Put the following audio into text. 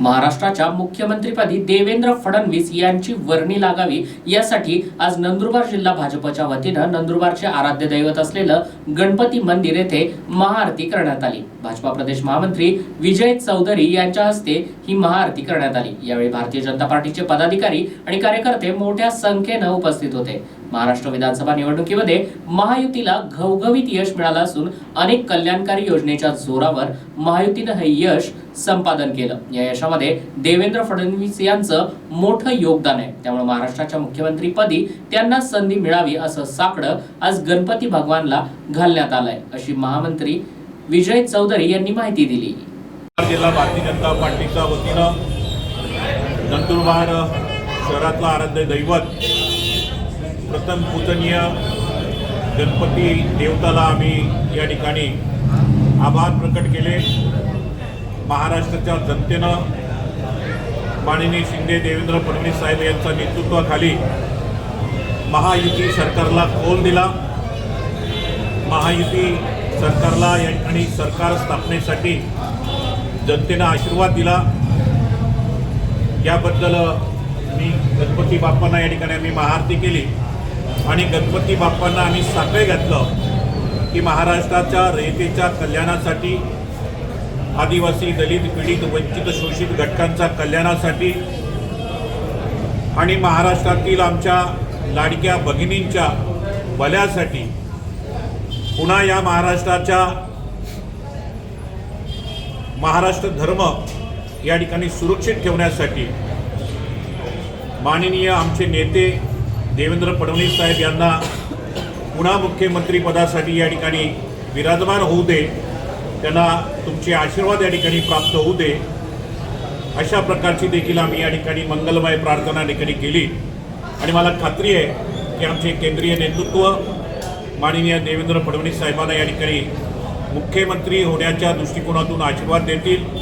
महाराष्ट्राच्या मुख्यमंत्रीपदी देवेंद्र फडणवीस यांची वर्णी लागावी यासाठी आज नंदुरबार जिल्हा भाजपच्या वतीनं नंदुरबारचे आराध्य दैवत असलेलं गणपती मंदिर येथे महाआरती करण्यात आली. भाजपा प्रदेश महामंत्री विजय चौधरी यांच्या हस्ते ही महाआरती करण्यात आली. यावेळी भारतीय जनता पार्टीचे पदाधिकारी आणि कार्यकर्ते मोठ्या संख्येनं उपस्थित होते. महाराष्ट्र विधानसभा निवडणुकीमध्ये महायुतीला घवघवीत यश मिळालं असून अनेक कल्याणकारी योजनेच्या जोरावर महायुतीनं हे यश संपादन केलं. या यशामध्ये देवेंद्र फडणवीस यांचं मोठं योगदान आहे. त्यामुळे महाराष्ट्राच्या मुख्यमंत्रीपदी त्यांना संधी मिळावी असं साकडं आज गणपती भगवानला घालण्यात आलंय. अशी महामंत्री विजय चौधरी यांनी माहिती दिली. जिल्हा भारतीय जनता पार्टीच्या वतीनं नंदुरबार शहरातलं आराध्य दैवत प्रथम पूजनीय गणपती देवताला आम्ही या ठिकाणी आभार प्रकट केले. महाराष्ट्राच्या जनतेनं माननीय शिंदे देवेंद्र फडणवीस साहेब यांच्या नेतृत्वाखाली महायुती सरकारला कौल दिला. महायुती सरकारला या ठिकाणी सरकार स्थापनेसाठी जनतेनं आशीर्वाद दिला. याबद्दल मी गणपती बाप्पांना या ठिकाणी आम्ही महाआरती केली. आणि गणपती बाप्पांना आम्ही साखळी घातलं की महाराष्ट्राच्या रयतेच्या कल्याणासाठी आदिवासी दलित पीडित वंचित शोषित घटकांच्या कल्याणासाठी आणि महाराष्ट्रातील आमच्या लाडक्या भगिनींच्या भल्यासाठी पुन्हा या महाराष्ट्राच्या महाराष्ट्र धर्म या ठिकाणी सुरक्षित ठेवण्यासाठी माननीय आमचे नेते देवेंद्र फडणवीस साहेब यांना पुन्हा मुख्यमंत्रीपदासाठी या ठिकाणी विराजमान होऊ दे. त्यांना तुमचे आशीर्वाद या ठिकाणी प्राप्त होऊ दे. अशा प्रकारची देखील आम्ही या ठिकाणी मंगलमय प्रार्थना या ठिकाणी केली. आणि मला खात्री आहे की आमचे केंद्रीय नेतृत्व माननीय देवेंद्र फडणवीस साहेबांना या ठिकाणी मुख्यमंत्री होण्याच्या दृष्टिकोनातून आशीर्वाद देतील.